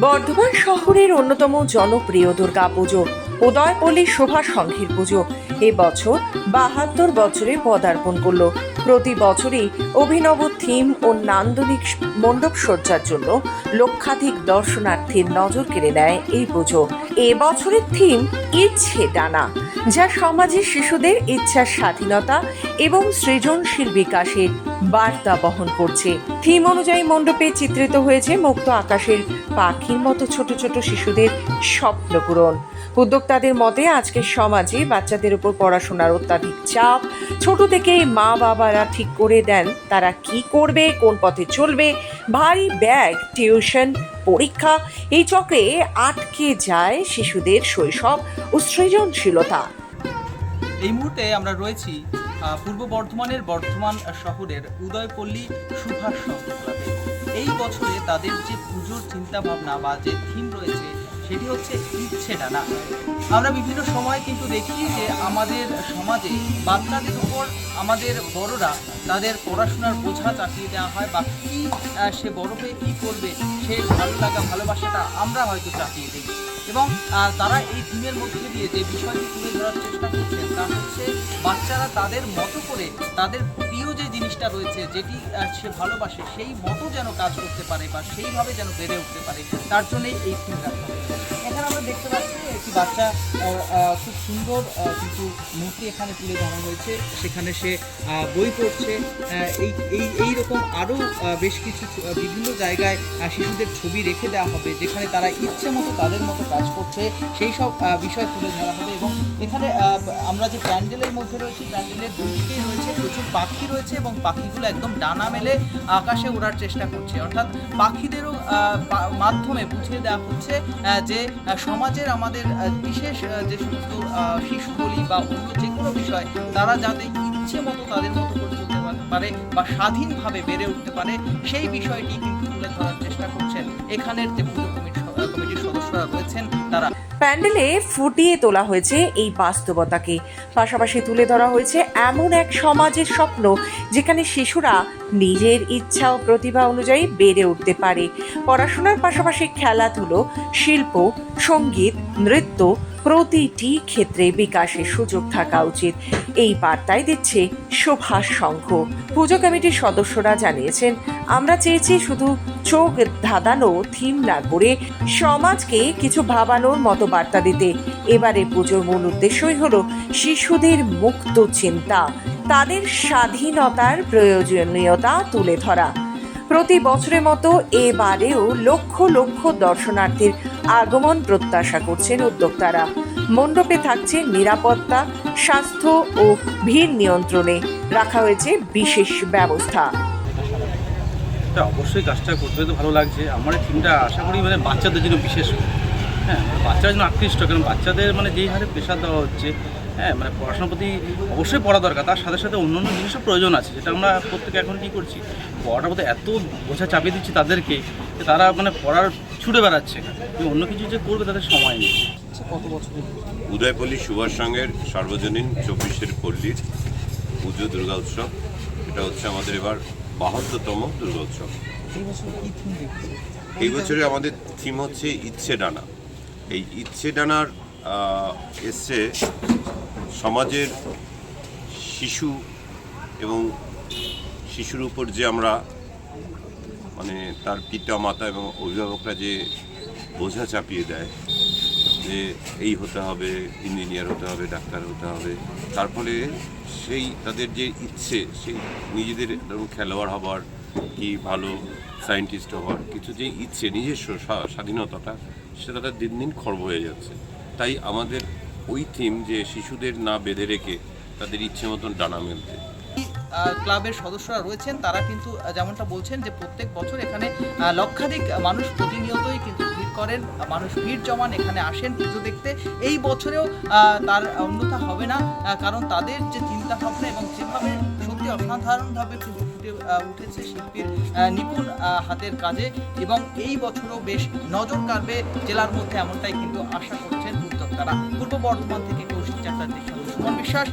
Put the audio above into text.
বর্ধমান শহরের অন্যতম জনপ্রিয় দুর্গা পুজো, উদয়পল্লী শোভা সংঘের পুজো। এবছর বাহাত্তর বছরে পদার্পণ করল। প্রতি বছরই অভিনব থিম ও নান্দনিক মণ্ডপ সজ্জার জন্য লক্ষাধিক দর্শনার্থীর নজর কেড়ে নেয় এই পুজো। এবছরের থিম ইচ্ছে ডানা যা সমাজের শিশুদের ইচ্ছার স্বাধীনতা এবং সৃজনশীল বিকাশের বার্তা বহন করছে। থিম অনুযায়ী মণ্ডপে চিত্রিত হয়েছে মুক্ত আকাশের পাখির মতো ছোট ছোট শিশুদের স্বপ্ন পূরণ। উদ্যোক্তাদের মতে আজকের সমাজে বাচ্চাদের উপর পড়াশোনার অত্যাধিক চাপ, ছোট থেকে মা বাবারা ঠিক করে দেন, তারা কি করবে, কোন পথে চলবে, ভারী ব্যাগ, টিউশন, পরীক্ষা, এই চক্রে আটকে যায় শিশুদের শৈশব ও সৃজনশীলতা। এই মুহূর্তে আমরা রয়েছি পূর্ব বর্ধমানের বর্ধমান শহরের উদয়পল্লী সুভাষ এই বছরে তাদের যে পুজোর চিন্তা ভাবনা বা যে থিম রয়েছে সেটি হচ্ছে ইচ্ছেটা না আমরা বিভিন্ন সময় কিন্তু দেখি যে আমাদের সমাজে বাচ্চাদের উপর আমাদের বড়রা তাদের পড়াশোনার বোঝা চাপিয়ে দেওয়া হয় বা কী সে বড় হয়ে কী করবে, সে ভালো লাগা ভালোবাসাটা আমরা হয়তো চাপিয়ে দিই। এবং তারা এই থিমের মধ্যে দিয়ে যে বিষয়টি তুলে ধরার চেষ্টা করছেন তা হচ্ছে বাচ্চারা তাদের মতো করে তাদের প্রিয় যে জিনিসটা রয়েছে, যেটি সে ভালোবাসে, সেই মতো যেন কাজ করতে পারে বা সেইভাবে যেন বেড়ে উঠতে পারে, তার জন্যই এই থিম রাখা। এখানে আমরা দেখতে পাচ্ছি একটি বাচ্চা খুব সুন্দর কিন্তু মূর্তি এখানে তুলে ধরা হয়েছে। সেখানে সে বই পড়ছে। এই এই এইরকম আরও বেশ কিছু বিভিন্ন জায়গায় শিশুদের ছবি রেখে দেওয়া হবে, যেখানে তারা ইচ্ছে মতো তাদের মতো কাজ করছে। সেই সব বিষয় তুলে ধরা হবে এবং এখানে আমরা যে প্যান্ডেলের মধ্যে রয়েছি, প্যান্ডেলের দুই দিকেই রয়েছে, প্রচুর পাখি রয়েছে এবং পাখিগুলো একদম ডানা মেলে আকাশে ওড়ার চেষ্টা করছে। অর্থাৎ পাখিদেরও মাধ্যমে বুঝিয়ে দেওয়া হচ্ছে যে সমাজের আমাদের বিশেষ যে সমস্ত শিশু বলি বা অন্য যে কোনো বিষয়, তারা যাতে ইচ্ছে মতো তাদের মতো করে চলতে পারে বা স্বাধীনভাবে বেড়ে উঠতে পারে, সেই বিষয়টি কিন্তু তুলে ধরার চেষ্টা করছেন এখানের যে প্যান্ডেলে ফুটিয়ে তোলা হয়েছে এই বাস্তবতাকে। পাশাপাশি তুলে ধরা হয়েছে এমন এক সমাজের স্বপ্ন, যেখানে শিশুরা নিজের ইচ্ছা ও প্রতিভা অনুযায়ী বেড়ে উঠতে পারে। পড়াশোনার পাশাপাশি খেলাধুলো, শিল্প, সংগীত, নৃত্য প্রতিটি ক্ষেত্রে বিকাশের সুযোগ থাকা উচিত। এই বার্তাই দিচ্ছে শোভাস সংঘ। পুজো কমিটির সদস্যরা জানিয়েছেন, আমরা চেয়েছি শুধু চোখ ধাঁধানো, থিম না করে সমাজকে কিছু ভাবানোর মতো বার্তা দিতে। এবারে পুজোর মূল উদ্দেশ্যই হলো শিশুদের মুক্ত চিন্তা। তাদের স্বাধীনতার প্রয়োজনীয়তা তুলে ধরা। প্রতি বছরের মতো এবারেও লক্ষ লক্ষ দর্শনার্থীর আগমন প্রত্যাশা করছেন উদ্যোক্তারা। মণ্ডপে থাকছে নিরাপত্তা, স্বাস্থ্য ও ভিড় নিয়ন্ত্রণে রাখা হয়েছে বিশেষ ব্যবস্থা। অবশ্যই কাজটা করতে তো ভালো লাগছে। আমার থিমটা আশা করি মানে বাচ্চাদের জন্য বিশেষ। হ্যাঁ মানে বাচ্চারা যেন আকৃষ্ট, কারণ বাচ্চাদের মানে যেই হারে প্রেশার দেওয়া হচ্ছে হ্যাঁ মানে পড়াশোনার প্রতি অবশ্যই পড়া দরকার। তার সাথে সাথে অন্য অন্য জিনিসের প্রয়োজন আছে যেটা আমরা প্রত্যেকে এখন কী করছি? পড়াটার প্রতি এত বোঝা চাপিয়ে দিচ্ছি তাদেরকে যে তারা মানে পড়ার ছুটে বেড়াচ্ছে। কিন্তু অন্য কিছু যে করবে তাদের সময় নেই। কত বছর? উদয়পল্লী সুভাষ সংঘের সার্বজনীন চব্বিশের পল্লীর পুজো দুর্গা উৎসব। এটা হচ্ছে আমাদের এবার বাহাত্তরতম দুর্গা উৎসব। এই বছর কি থিম দেখছি? এই বছরে আমাদের থিম হচ্ছে ইচ্ছে ডানা। এই ইচ্ছে ডানার এসছে সমাজের শিশু এবং শিশুর উপর যে আমরা মানে তার পিতা, মাতা এবং অভিভাবকরা যে বোঝা চাপিয়ে দেয় যে এই হতে হবে, ইঞ্জিনিয়ার হতে হবে, ডাক্তার হতে হবে, তার ফলে সেই তাদের যে ইচ্ছে, সেই নিজেদের খেলোয়াড় হবার কি ভালো সায়েন্টিস্ট হওয়ার কিছু যে ইচ্ছে, নিজস্ব স্বাধীনতাটা সেটা দিন দিন খর্ব হয়ে যাচ্ছে। তাই আমাদের ওই থিম যে শিশুদের না বেঁধে রেখে তাদের ইচ্ছে মতন ডানা মেলতে। ক্লাবের সদস্যরা রয়েছেন, তারা কিন্তু যেমনটা বলছেন যে প্রত্যেক বছর এখানে লক্ষাধিক মানুষ প্রতিনিয়তই কিন্তু ভিড় করেন, মানুষ ভিড় জমান, এখানে আসেন পুজো দেখতে। এই বছরেও তার অন্যথা হবে না কারণ তাদের যে চিন্তা ভাবনা এবং যেভাবে সত্যি অসাধারণভাবে ফুটে উঠেছে শিল্পীর নিপুণ হাতের কাজে, এবং এই বছরও বেশ নজর কাড়বে জেলার মধ্যে, এমনটাই কিন্তু আশা করছেন উদ্যোক্তারা পূর্ব বর্ধমান থেকে কৌশিক চাকরার দিকে সুমন বিশ্বাস